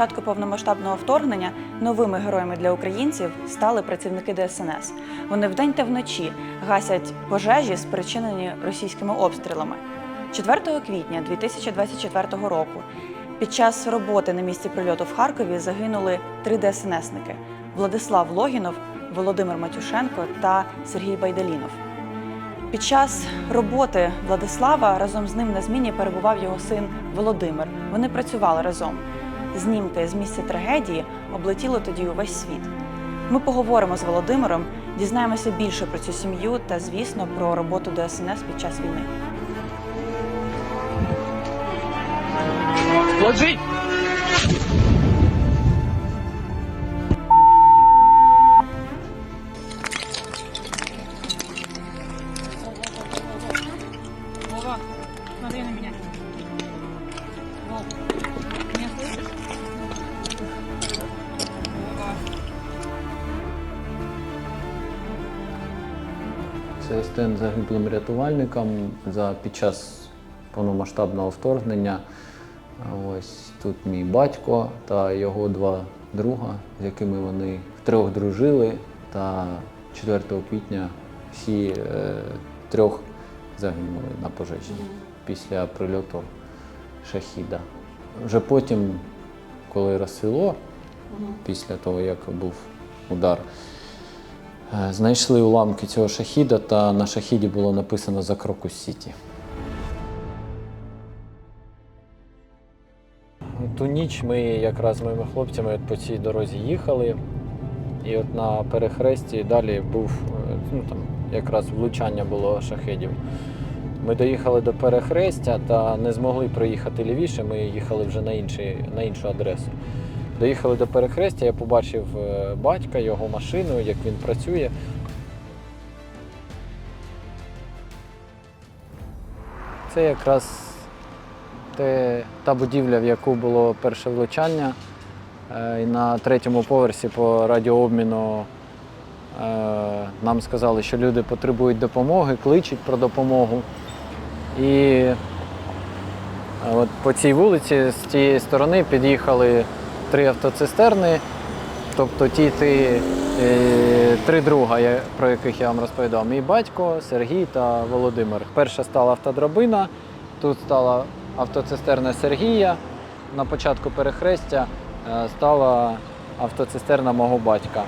початку повномасштабного вторгнення новими героями для українців стали працівники ДСНС. Вони вдень та вночі гасять пожежі, спричинені російськими обстрілами. 4 квітня 2024 року під час роботи на місці прильоту в Харкові загинули три ДСНСники: Владислав Логінов, Володимир Матюшенко та Сергій Байдалінов. Під час роботи Владислава разом з ним на зміні перебував його син Володимир. Вони працювали разом. Знімки з місця трагедії облетіли тоді увесь світ. Ми поговоримо з Володимиром, дізнаємося більше про цю сім'ю та, звісно, про роботу ДСНС під час війни. Ложить! Рятувальникам за під час повномасштабного вторгнення. Ось тут мій батько та його два друга, з якими вони втрьох дружили. Та 4 квітня всі е, трьох загинули на пожежі після прильоту шахіда. Вже потім, коли розсвіло, після того, як був удар, Знайшли уламки цього шахіда, та на шахіді було написано за Крокус Сіті. Ту ніч ми якраз з моїми хлопцями по цій дорозі їхали. І от на перехресті далі був е, ну, там, якраз влучання було шахедів. Ми доїхали до перехрестя та не змогли проїхати лівіше, ми їхали вже на, інший, на іншу адресу. Доїхали до перехрестя, я побачив е, батька, його машину, як він працює. Це якраз те, та будівля, в яку було перше влучання. Е, І на третьому поверсі по радіообміну е, нам сказали, що люди потребують допомоги, кличуть про допомогу. І от по цій вулиці з тієї сторони під'їхали три автоцистерни, тобто ті три, е, три друга, про яких я вам розповідав. Мій батько, Сергій та Володимир. Перша стала автодрабина, тут стала автоцистерна Сергія. На початку перехрестя е, стала автоцистерна мого батька.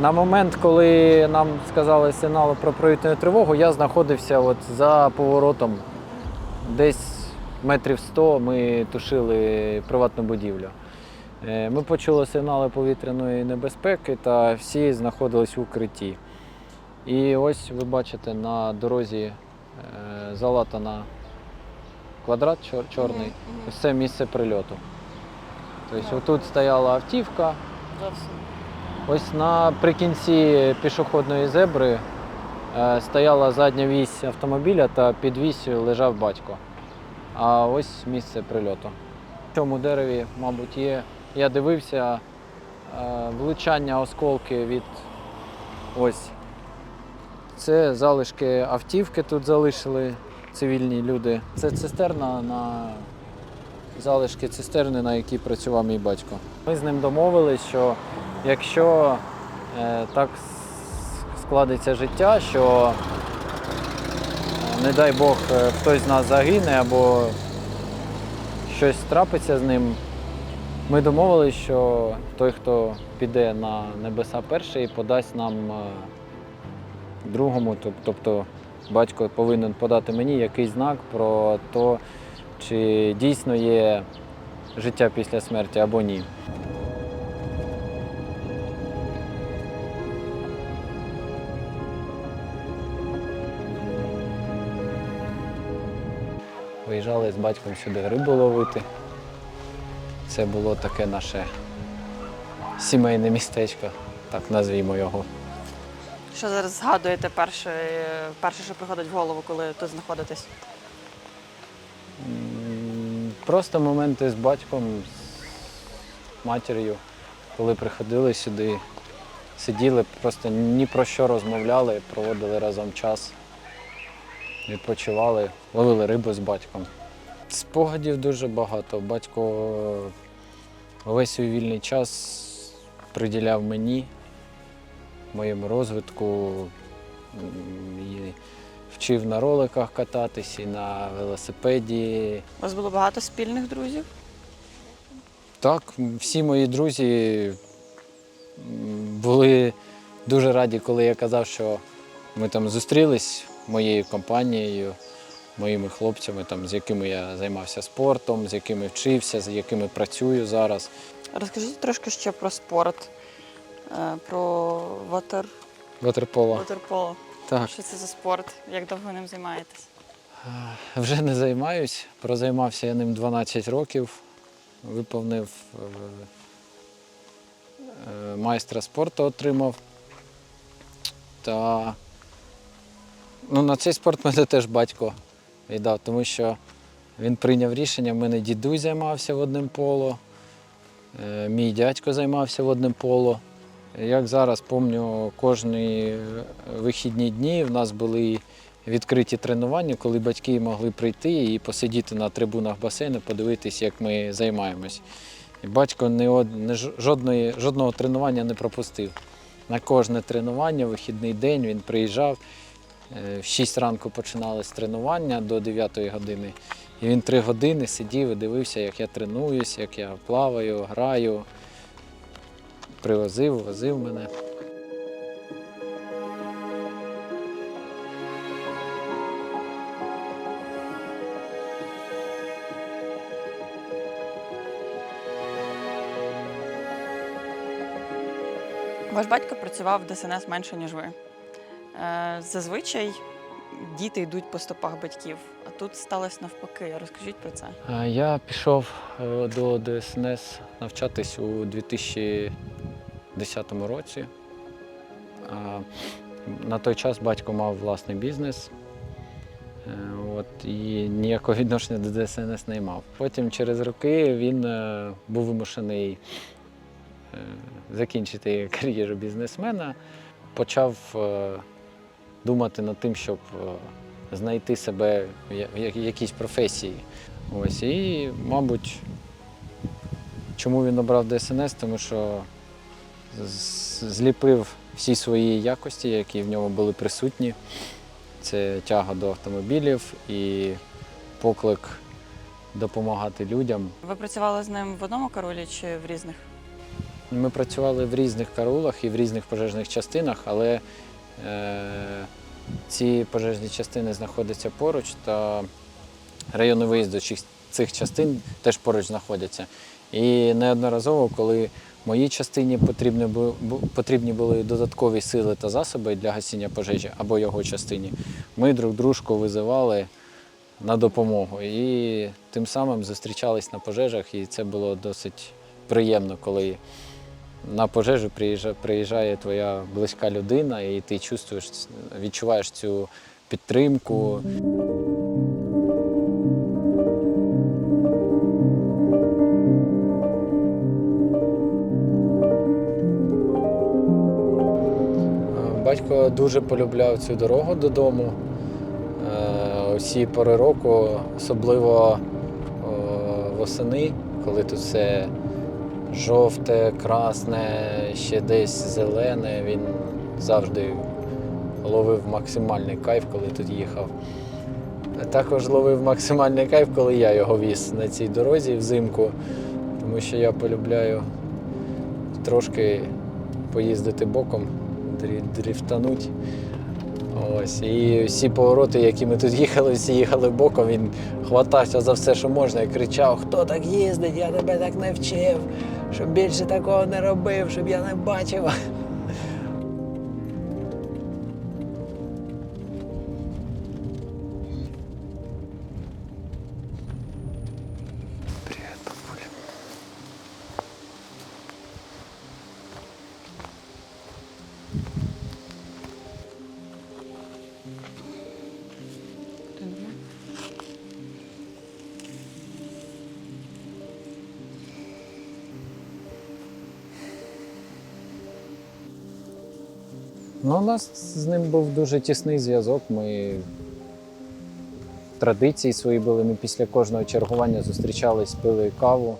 На момент, коли нам сказали сигнал про повітряну тривогу, я знаходився от за поворотом. Десь метрів 100 ми тушили приватну будівлю. Е, Ми почули сигнали повітряної небезпеки та всі знаходились в укритті. І ось ви бачите на дорозі е, залатана квадрат чор- чорний. Ось це місце прильоту. Тобто отут стояла автівка. Ось наприкінці пішохідної зебри е, стояла задня вісь автомобіля та під віссю лежав батько. А ось місце прильоту. В цьому дереві, мабуть, є. Я дивився е, влучання осколки від ось. Це залишки автівки тут залишили цивільні люди. Це цистерна на залишки цистерни, на якій працював мій батько. Ми з ним домовились, що якщо е, так складеться життя, що, е, не дай Бог, хтось з нас загине або щось трапиться з ним, ми домовились, що той, хто піде на небеса перший, подасть нам е, другому, тобто батько повинен подати мені якийсь знак про те, чи дійсно є життя після смерті або ні. Виїжджали з батьком сюди рибу ловити. Це було таке наше сімейне містечко, так назвімо його. Що зараз згадуєте перше, перше, що приходить в голову, коли тут знаходитесь? М, Просто моменти з батьком, з матір'ю, коли приходили сюди, сиділи, просто ні про що розмовляли, проводили разом час, відпочивали, ловили рибу з батьком. Спогадів дуже багато. Батько Весь свій вільний час приділяв мені, моєму розвитку, і вчив на роликах кататись, і на велосипеді. У вас було багато спільних друзів? Так, всі мої друзі були дуже раді, коли я казав, що ми там зустрілись моєю компанією, моїми хлопцями, там, з якими я займався спортом, з якими вчився, з якими працюю зараз. Розкажіть трошки ще про спорт, е, про ватер, Ватерполо. ватерполо. Так. Що це за спорт? Як довго ним займаєтесь? Вже не займаюсь. Прозаймався я ним 12 років. Виповнив е, е, майстра спорту отримав. Та ну, на цей спорт мене теж батько віддав, тому що він прийняв рішення, в мене дідусь займався водним поло, е, мій дядько займався водним поло. Як зараз пам'ятаю, кожні вихідні дні в нас були відкриті тренування, коли батьки могли прийти і посидіти на трибунах басейну, подивитись, як ми займаємось. І батько не, не жодної, жодного тренування не пропустив. На кожне тренування, вихідний день він приїжджав. Е, В 6 ранку починалось тренування до 9 години. І він 3 години сидів і дивився, як я тренуюсь, як я плаваю, граю. Привозив, возив мене. Ваш батько працював в ДСНС менше, ніж ви. Е, Зазвичай діти йдуть по стопах батьків, а тут сталося навпаки. Розкажіть про це. Я пішов е, до ДСНС навчатись у 2010 році. На той час батько мав власний бізнес. Е, От, і ніякого відношення до ДСНС не мав. Потім через роки він е, був вимушений е, закінчити кар'єру бізнесмена, почав е, думати над тим, щоб е, знайти себе в якійсь професії. Ось, і, мабуть, чому він обрав ДСНС? Тому що зліпив всі свої якості, які в ньому були присутні. Це тяга до автомобілів і поклик допомагати людям. Ви працювали з ним в одному каролі чи в різних? Ми працювали в різних караулах і в різних пожежних частинах, але е, ці пожежні частини знаходяться поруч, та райони виїзду цих частин теж поруч знаходяться. І неодноразово, коли моїй частині потрібні, бу- бу- потрібні були додаткові сили та засоби для гасіння пожежі або його частині, ми друг дружку визивали на допомогу. І тим самим зустрічались на пожежах, і це було досить приємно, коли на пожежу приїжджає, приїжджає твоя близька людина, і ти чувствуєш, відчуваєш цю підтримку. Батько дуже полюбляв цю дорогу додому. Е, Усі пори року, особливо е, восени, коли тут все жовте, красне, ще десь зелене. Він завжди ловив максимальний кайф, коли тут їхав. Також ловив максимальний кайф, коли я його віз на цій дорозі взимку, тому що я полюбляю трошки поїздити боком, дрі- дріфтануть. Ось. І всі повороти, які ми тут їхали, всі їхали боком, він хватався за все, що можна, і кричав: Хто так їздить, я тебе так не вчив, щоб більше такого не робив, щоб я не бачив. Ну, у нас з ним був дуже тісний зв'язок. Ми традиції свої були. Ми після кожного чергування зустрічались, пили каву,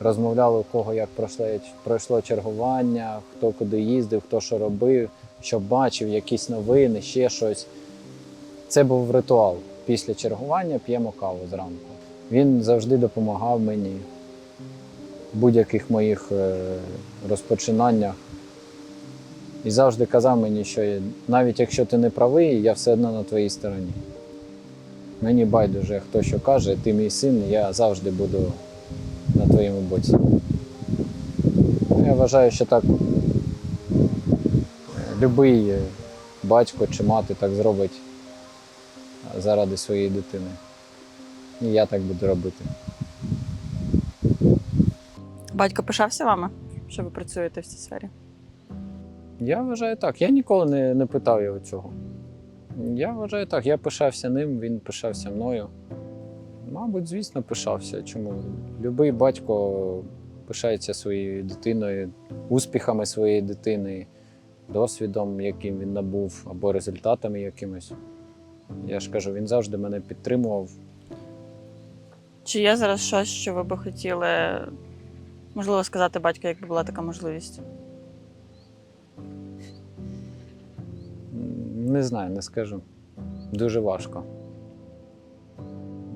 розмовляли, у кого як пройшло, пройшло чергування, хто куди їздив, хто що робив, що бачив, якісь новини, ще щось. Це був ритуал. Після чергування п'ємо каву зранку. Він завжди допомагав мені в будь-яких моїх е, розпочинаннях. І завжди казав мені, що навіть якщо ти не правий, я все одно на твоїй стороні. Мені байдуже, хто що каже, ти мій син, я завжди буду на твоєму боці. Я вважаю, що так будь-який батько чи мати так зробить заради своєї дитини. І я так буду робити. Батько пишався вами, що ви працюєте в цій сфері? Я вважаю так. Я ніколи не, не питав його цього. Я вважаю так. Я пишався ним, він пишався мною. Мабуть, звісно, пишався. Чому? Любий батько пишається своєю дитиною, успіхами своєї дитини, досвідом, яким він набув, або результатами якимось. Я ж кажу, він завжди мене підтримував. Чи є зараз щось, що ви би хотіли, можливо, сказати батьку, якби була така можливість? Не знаю, не скажу. Дуже важко.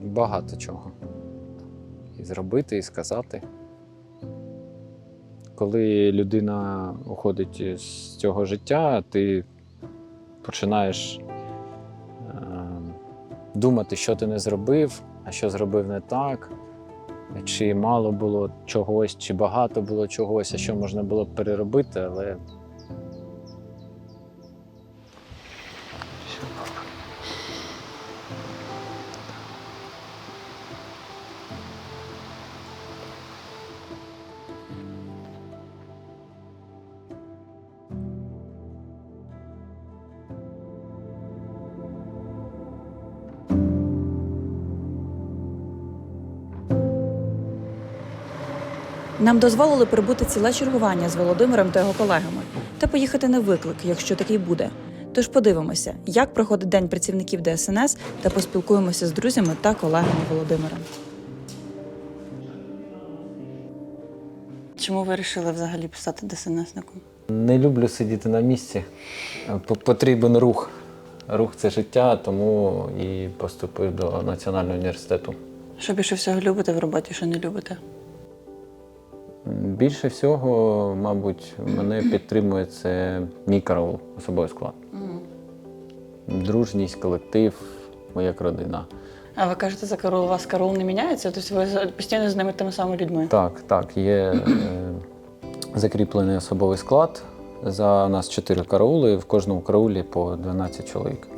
Багато чого. І зробити, і сказати. Коли людина уходить з цього життя, ти починаєш е, думати, що ти не зробив, а що зробив не так, чи мало було чогось, чи багато було чогось, а що можна було переробити, але Нам дозволили прибути ціле чергування з Володимиром та його колегами та поїхати на виклик, якщо такий буде. Тож подивимося, як проходить день працівників ДСНС та поспілкуємося з друзями та колегами Володимира. Чому ви вирішили взагалі писати ДСНСником? Не люблю сидіти на місці. Потрібен рух. Рух це життя, тому і поступив до Національного університету. Що більше всього любите в роботі, що не любите? Більше всього, мабуть, мене підтримує це мій караул, особовий склад. Дружність, колектив, моя як родина. А ви кажете, за караул у вас караул не міняється? Тобто ви постійно з ними тими самими людьми? Так, так, є е, закріплений особовий склад. За нас чотири караули, в кожному караулі по 12 чоловік.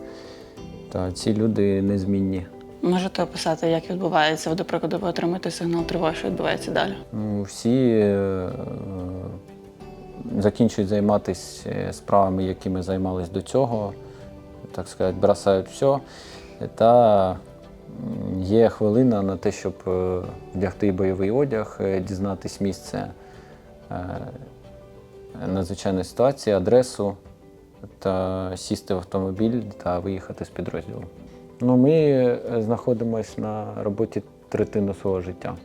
Та ці люди незмінні. Можете описати, як відбувається, от, до прикладу, ви отримуєте сигнал тривоги, що відбувається далі? Ну, Всі е, закінчують займатися справами, якими займались до цього, так сказати, бросають все. Та є хвилина на те, щоб е, вдягти бойовий одяг, е, дізнатись місце е, надзвичайної ситуації, адресу та сісти в автомобіль та виїхати з підрозділу. Ну, ми е, знаходимося на роботі третину свого життя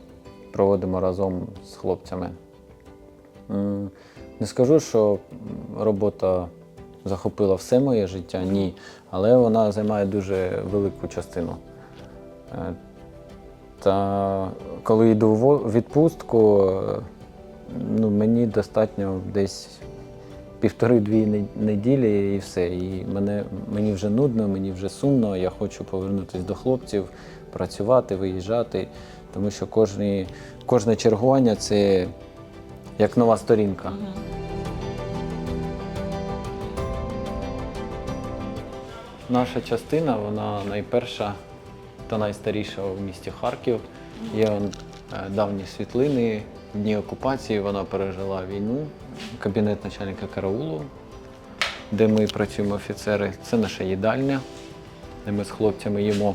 проводимо разом з хлопцями. Не скажу, що робота захопила все моє життя, ні, але вона займає дуже велику частину. Е, Та коли йду в відпустку, е, ну, мені достатньо десь півтори-дві неділі і все. І мене, мені вже нудно, мені вже сумно, я хочу повернутися до хлопців, працювати, виїжджати, тому що кожне, кожне чергування це як нова сторінка. Наша частина, вона найперша та найстаріша в місті Харків. Є е, давні світлини, дні окупації, вона пережила війну. Кабінет начальника караулу, де ми працюємо офіцери. Це наша їдальня, де ми з хлопцями їмо.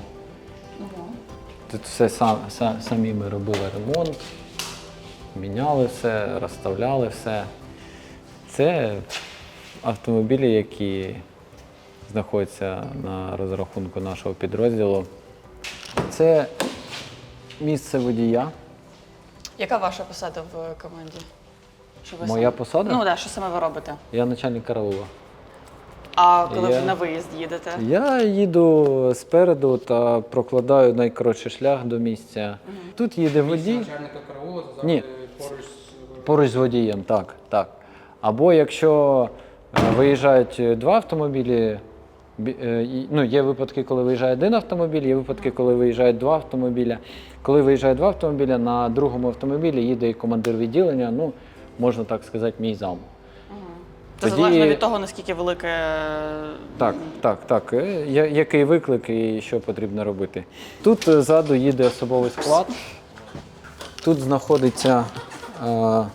Тут все сам, са- самі ми робили ремонт, міняли все, розставляли все. Це автомобілі, які знаходяться на розрахунку нашого підрозділу. Це місце водія. Яка ваша посада в команді? Що ви Моя саме- посада? Ну так, да, що саме ви робите? Я начальник караула. А коли Я- ви на виїзд їдете? Я їду спереду та прокладаю найкоротший шлях до місця. Тут їде водій. начальника караула завжди Ні. поруч з Поруч з водієм, так, так. Або якщо е, виїжджають два автомобілі, бі- е, і- ну, є випадки, коли виїжджає один автомобіль, є випадки, коли виїжджають два автомобіля. Коли виїжджає два автомобіля, на другому автомобілі їде і командир відділення, ну, можна так сказати, мій зам. Це Тоді- залежно від того, наскільки велике. Так, так, так. Е, я- Який виклик і що потрібно робити? Тут е, ззаду їде особовий склад. Тут знаходиться е,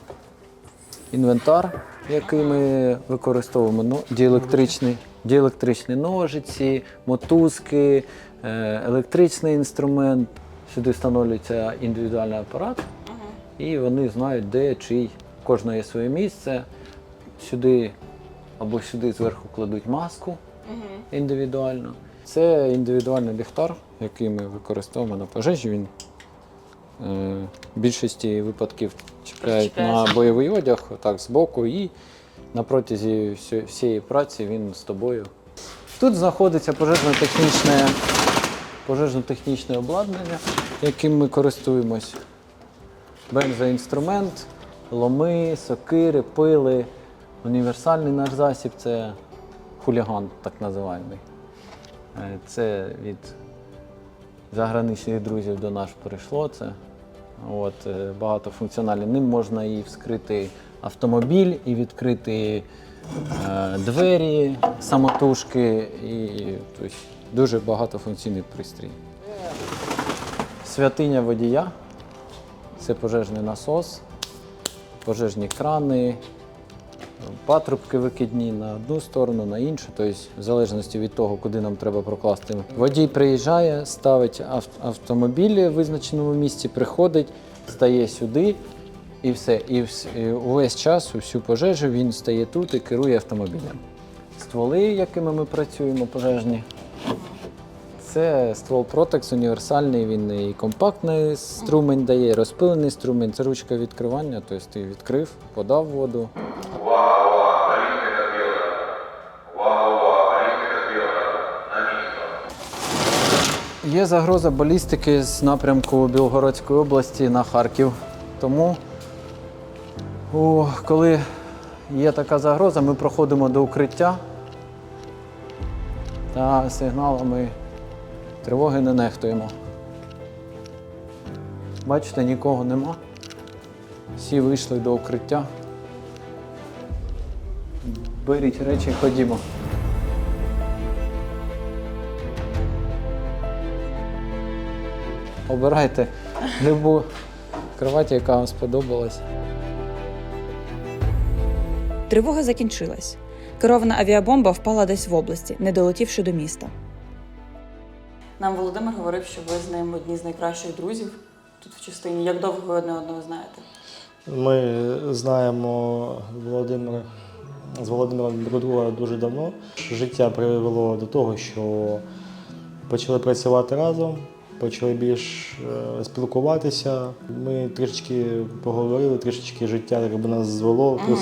інвентар, який ми використовуємо. Ну, діелектричний, діелектричні ножиці, мотузки, е, електричний інструмент. Сюди встановлюється індивідуальний апарат, і вони знають, де чий. Кожного є своє місце. Сюди або сюди зверху кладуть маску індивідуально. Це індивідуальний ліхтар, який ми використовуємо на пожежі. Він е, в більшості випадків чіпляють на бойовий одяг так, збоку, і на протязі всієї праці він з тобою. Тут знаходиться пожежно-технічне, пожежно-технічне обладнання, яким ми користуємось. Бензоінструмент, ломи, сокири, пили. Універсальний наш засіб це хуліган, так називаємо. Е, Це від заграничних друзів до нас прийшло це. От, е, багатофункціональний. Ним можна і вскрити автомобіль, і відкрити е, двері, самотужки, і тобто, дуже багатофункційний пристрій. Святиня водія це пожежний насос, пожежні крани, патрубки викидні на одну сторону, на іншу, тобто в залежності від того, куди нам треба прокласти. Водій приїжджає, ставить ав- автомобіль в визначеному місці, приходить, стає сюди і все. І увесь час, усю пожежу він стає тут і керує автомобілем. Стволи, якими ми працюємо, пожежні. Це ствол Protex універсальний, він і компактний струмень дає, і розпилений струмень. Це ручка відкривання, тобто ти відкрив, подав воду. Є загроза балістики з напрямку Білгородської області на Харків. Тому, о, коли є така загроза, ми проходимо до укриття та сигналами тривоги не нехтуємо. Бачите, нікого нема. Всі вийшли до укриття. Беріть речі, ходімо. Обирайте любу кровать, яка вам сподобалась. Тривога закінчилась. Керована авіабомба впала десь в області, не долетівши до міста. Нам Володимир говорив, що ви з ним одні з найкращих друзів тут в частині. Як довго ви одне одного знаєте? Ми знаємо Володимира з Володимиром друг друга дуже давно. Життя привело до того, що почали працювати разом, почали більш е, спілкуватися. Ми трішечки поговорили, трішечки життя якби нас звело, плюс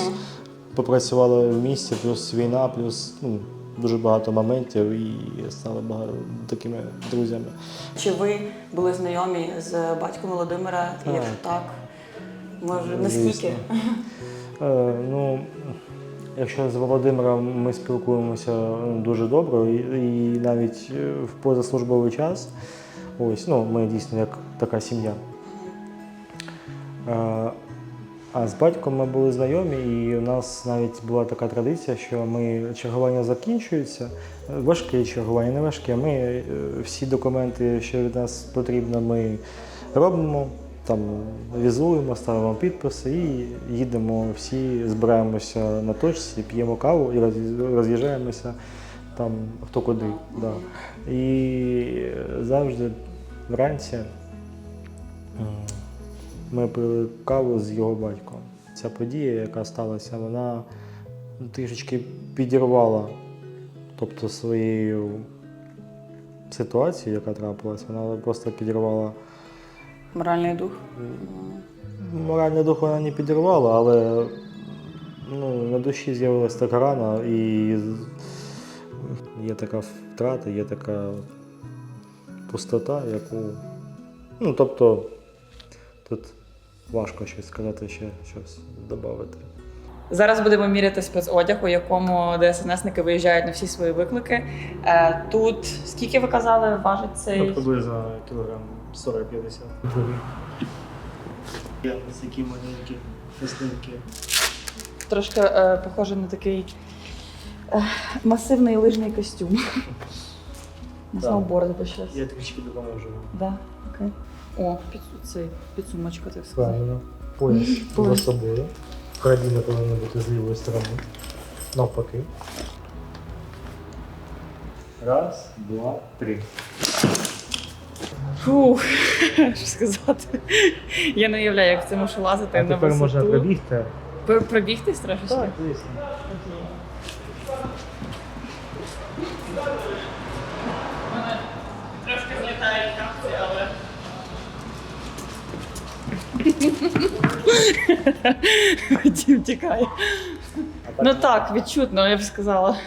попрацювали в місті, плюс війна, плюс ну, дуже багато моментів і стали багато такими друзями. Чи ви були знайомі з батьком Володимира? І Якщо так, може наскільки? Е, ну, якщо з Володимиром ми спілкуємося ну, дуже добре, і, і навіть е, в позаслужбовий час, ось, ну, ми дійсно як така сім'я. Е, а з батьком ми були знайомі, і у нас навіть була така традиція, що ми чергування закінчується, е, важке чергування, не важке. Ми е, всі документи, що від нас потрібно, ми робимо, там візуємо, ставимо підписи і їдемо всі, збираємося на точці, п'ємо каву і роз'їжджаємося там хто куди. Да. І завжди вранці ми пили каву з його батьком. Ця подія, яка сталася, вона трішечки підірвала тобто своєю ситуацією, яка трапилась, вона просто підірвала Моральний дух? моральне дух вона не підірвала, але ну, на душі з'явилась така рана і є така втрата, є така пустота, яку. Ну, тобто, тут важко щось сказати, ще щось додати. Зараз будемо міряти спецодяг, у якому ДСНСники виїжджають на всі свої виклики. Е, Тут скільки ви казали, важить цей? Ну, приблизно кілограм 40-50. Такі маленькі частинки. Трошки е, похоже на такий е, масивний лижний костюм. На Так. сноуборд би щось. Я трішки допоможу. Да, окей. О, під, цей, підсумочка, так сказати. Правильно. Пояс Пояс. за собою. Карабіна повинна бути з лівої сторони. Навпаки. Раз, два, три. Фух, що сказати. Я не уявляю, як в це можу лазити А на тепер висоту. можна пробігти. Пр- Пробігтись трошечки? Так, звісно. Трошки злітають капці, але. Дім тікає. Ну так, відчутно, я б сказала.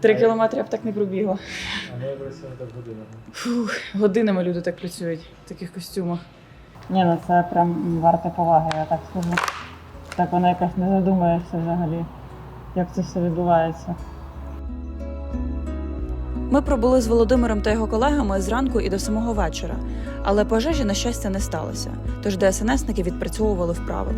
Три кілометри я б так не пробігла. А ми працюємо так годину. Фух, годинами люди так працюють в таких костюмах. Ні, ну це прям варте поваги, я так скажу. Так воно якось не задумаєшся взагалі, як це все відбувається. Ми пробули з Володимиром та його колегами зранку і до самого вечора, але пожежі, на щастя, не сталося. Тож ДСНСники відпрацьовували вправи.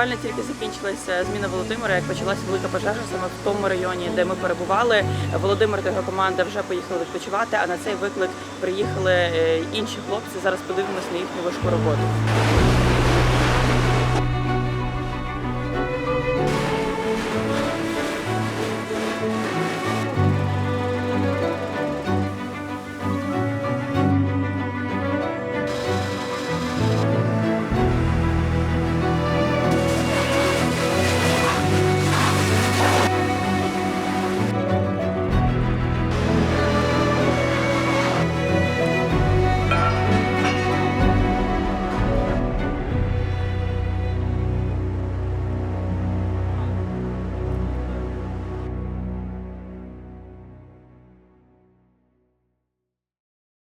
Буквально тільки закінчилася зміна Володимира, як почалася велика пожежа саме в тому районі, де ми перебували. Володимир та його команда вже поїхали відпочивати. А на цей виклик приїхали е, інші хлопці. Зараз подивимось на їхню важку роботу.